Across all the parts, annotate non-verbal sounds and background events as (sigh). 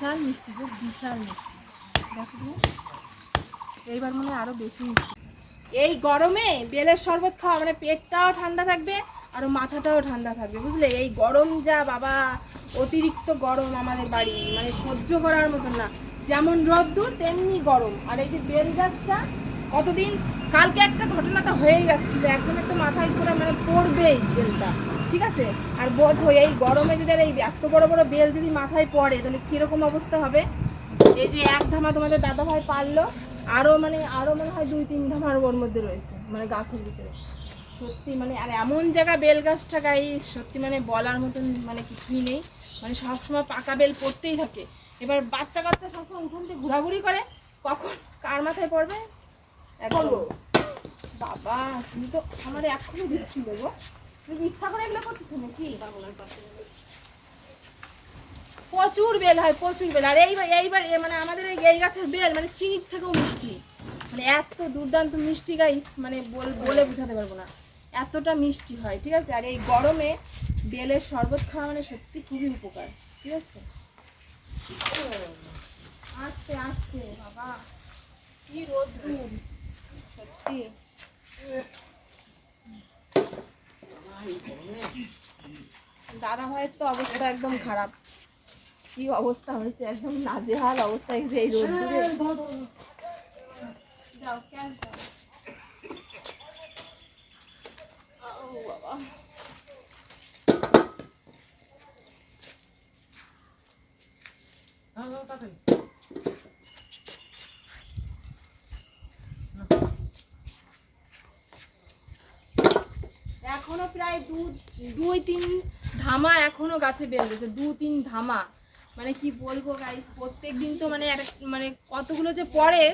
বিশাল মিষ্টি গো, বিশাল মিষ্টি। দেখো এইবার মনে হয় আরও বেশি মিষ্টি। এই গরমে বেলের শরবত খাওয়া মানে পেটটাও ঠান্ডা থাকবে আর মাথাটাও ঠান্ডা থাকবে, বুঝলে? এই গরম যা বাবা, অতিরিক্ত গরম আমাদের বাড়ি মানে সহ্য করার মতন না। যেমন রোদ্দুর, তেমনি গরম। আর এই যে বেল গাছটা, কতদিন, কালকে একটা ঘটনা তো হয়েই যাচ্ছিল, একজনের তো মাথায় করে মানে পড়বেই বেলটা। ঠিক আছে? আর বোঝো এই গরমে যদি আর এই এত বড় বড় বেল যদি মাথায় পড়ে তাহলে কীরকম অবস্থা হবে? এই যে এক ধামা তোমাদের দাদা ভাই পারল আরও মানে আরও মনে হয় দুই তিন ধামার ওর মধ্যে রয়েছে মানে গাছের ভিতরে। সত্যি মানে আর এমন জায়গা বেল গাছটা গাই সত্যি মানে বলার মতন মানে কিছুই নেই। মানে সবসময় পাকা বেল পড়তেই থাকে। এবার বাচ্চা কাচ্চা সবসময় উঠোন দিয়ে ঘোরাঘুরি করে কখন কার মাথায় পড়বে? বাবা তুমি তো আমার এখনই দিচ্ছিল গো। তুমি ইচ্ছা করে এগুলো করতেছো নাকি? প্রচুর বেল হয়, প্রচুর বেল। আর এইবার এইবার মানে আমাদের এই গাছের বেল মানে চিনির থেকেও মিষ্টি। মানে এত দুর্দান্ত মিষ্টি গাইস মানে বল বোঝাতে পারব না। এতটা মিষ্টি হয়, ঠিক আছে? আর এই গরমে বেলের শরবত খাওয়া মানে সত্যি খুবই উপকার, ঠিক আছে? আস্তে আস্তে, বাবা। কি রোদ্দুর সত্যি। দাদা ভাইয়ের তো অবস্থা একদম খারাপ। কি অবস্থা হয়েছে একদম নাজেহাল অবস্থা যে এই যাও আউ বাবা এখনও প্রায় দু, দুই, তিন ধামা এখনও গাছে বের হয়েছে, দু, তিন ধামা। মানে কি বলব গাইস প্রত্যেক দিন তো মানে মানে কতগুলো যে পড়ে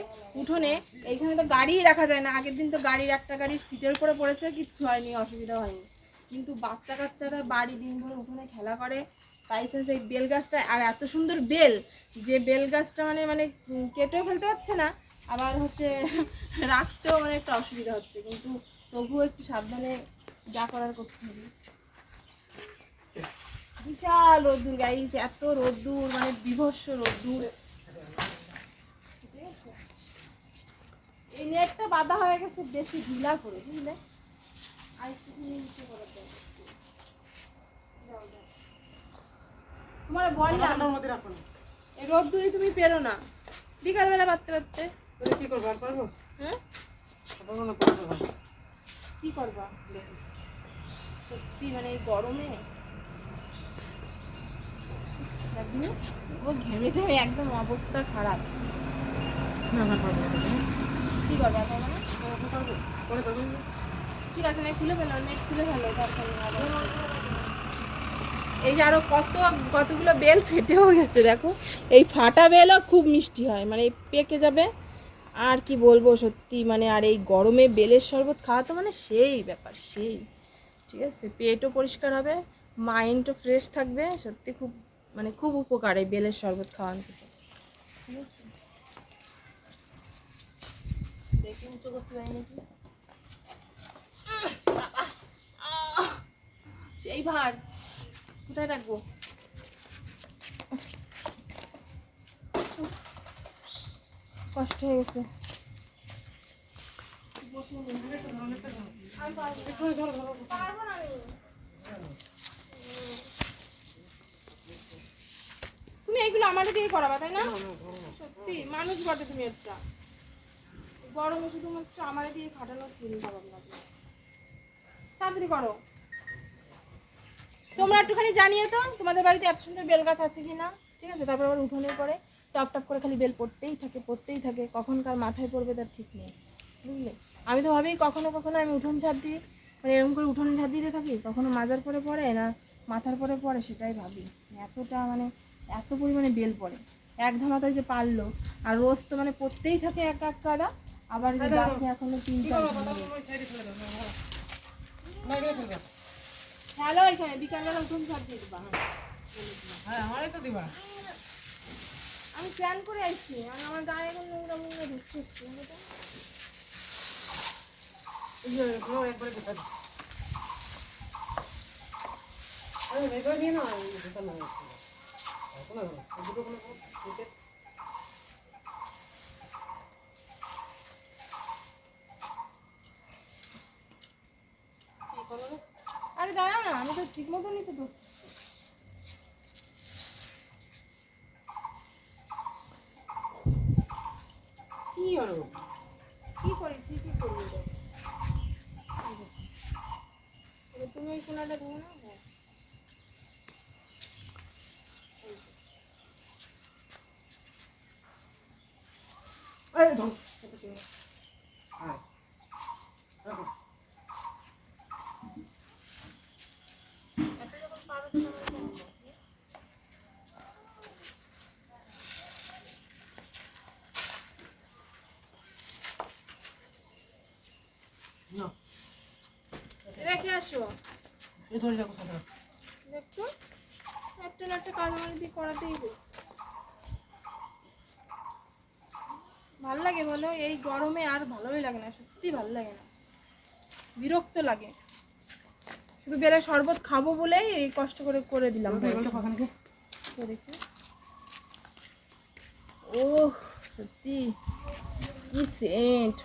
উঠোনে, এইখানে তো গাড়িই রাখা যায় না। আগের দিন তো গাড়ির একটা গাড়ির সিটের উপরে পড়েছে, কিচ্ছু হয়নি, অসুবিধা হয়নি। কিন্তু বাচ্চা কাচ্চারা বাড়ি দিন ভরে উঠোনে খেলা করে পাইছে সেই বেল গাছটা, আর এত সুন্দর বেল, যে বেল গাছটা মানে মানে কেটেও ফেলতে পারছে না, আবার হচ্ছে (laughs) রাখতেও মানে একটা অসুবিধা হচ্ছে। কিন্তু তবুও একটু সাবধানে যা করার করতে হবে। বিশাল রোদ্দুর গাইস এত রোদ্দুর মানে বিভৎস রোদ্দুর। এই নেটটা বাঁধা হয়ে গেছে বেশি ঢিলা করে বুঝলে? আর একটু নিচে। তোমার বললাম রোদ্দুরে তুমি পেরো না। বিকালবেলা পারতে পারতে কি করব? আর পারব? হ্যাঁ? পারব না পারব না। কি করবা? সত্যি মানে এই গরমে? ও ঘেমে টেমে একদম অবস্থা খারাপ। না না না কি করবে এখন মানে? ঠিক আছে না খুলে ফেলো নেট খুলে ফেলো তারপরে এই যে আরও কত কতগুলো বেল ফেটেও গেছে দেখো। এই ফাটা বেলও খুব মিষ্টি হয় মানে পেকে যাবে। আর কি বলব, সত্যি মানে আর এই গরমে বেলের শরবত খাওয়া তো মানে সেই ব্যাপার, সেই। ঠিক আছে? পেটও পরিষ্কার হবে মাইন্ডও ফ্রেশ থাকবে, সত্যি খুব মানে খুব উপকার এই বেলের শরবত খাওয়ানো। থেকে ঠিক আছে? করতে পারি! সেই ভার। কোথায় রাখব? কষ্ট হয়ে গেছে। তুমি এইগুলো আমাদের দিয়ে করাবা, তাই না? সত্যি, মানুষ বটে তুমি একটা। গরমে শুধুমাত্র আমার দিয়ে খাটানোর চিন্তা ভাবনা। তাড়াতাড়ি করো। তোমরা একটুখানি জানিয়ে তো তোমাদের বাড়িতে এত সুন্দর বেল গাছ আছে কি না ঠিক আছে? তারপর আবার উঠোনের পরে। টপ টপ করে খালি বেল পড়তেই থাকে পড়তেই থাকে। কখন কার মাথায় পড়বে তার ঠিক নেই বুঝলে? আমি তো ভাবি কখনো কখনো আমি উঠোন ছাদ দিই মানে এরকম করে উঠোন ছাদ দিতে থাকি কখনো মাজার পরে পড়ে না মাথার পরে পড়ে সেটাই ভাবি। এতটা মানে এত পরিমাণে বেল পড়ে। এক ধামাতে যে পারল আর রোজ তো মানে পড়তেই থাকে এক এক কাদা আবার যে গাছে এখনও তিন চার হ্যালো এখানে বিকালবেলা উঠোন ছাদ দিয়ে দেবা হ্যাঁ আমারই তো দিবা। আমি প্ল্যান করে আসছি আর আমার গায়ে এখন নোংরা মোংরা ঢুকছে একবারে নিয়ে না দুটো কোনো? আরে দাঁড়াও না আমি তো ঠিক মতনই তো ধরছি। হলো কি করেছি কি করবি তুমি ওই কোনাটা ধরো না হ্যাঁ। ধর এটা কি হ্যাঁ রাখো এত যখন পারো তো আমার করব। না রেখে আসো। এই ধরে রাখো সাদা। দেখতো একটা না একটা কাজ আমার দিয়ে করাতেই হবে। ভালো লাগে বলো? এই গরমে আর ভালোই লাগে না সত্যি ভালো লাগে না। বিরক্ত লাগে। শুধু বেলে শরবত খাব বলেই এই কষ্ট করে করে দিলাম ও সত্যি। কি সেন্ট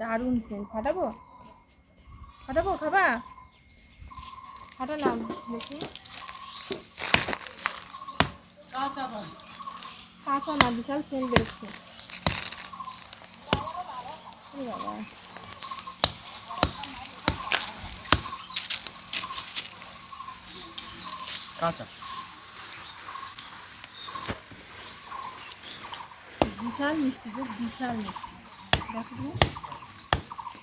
দারুণ সেন্ট ফাটাবো? ফাটাবো খাবা? ফাটালাম দেখি। কাঁচা না বিশাল সেন্ট বেরোচ্ছে এ বাবা। কাঁচা। বিশাল মিষ্টি বিশাল মিষ্টি। দেখো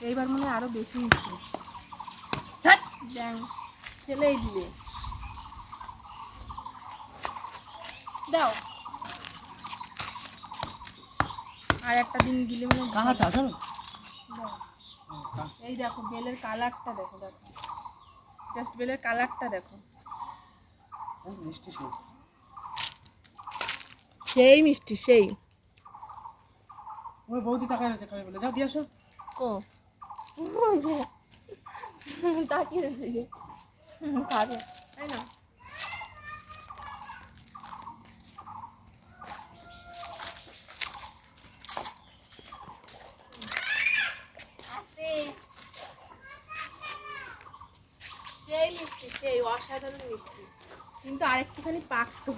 এইবার মনে হয় আরও বেশি মিষ্টি। ব্যাং ফেলেই দিলে দাও। আর একটা দিন দিলে মনে। কাঁচা দাও। এই দেখো বেলের কালারটা দেখো দেখো। জাস্ট বেলের কালারটা দেখো। মিষ্টি সেই। সেই মিষ্টি সেই। ওই বৌদি তাকায় আছে খাবে বলে। যাও দিয়ে আসো। ও। তাকিয়ে রয়েছে যে খাবে। তাই না? সেই মিষ্টি সেই অসাধারণ মিষ্টি। কিন্তু আরেকটুখানি পাকতো।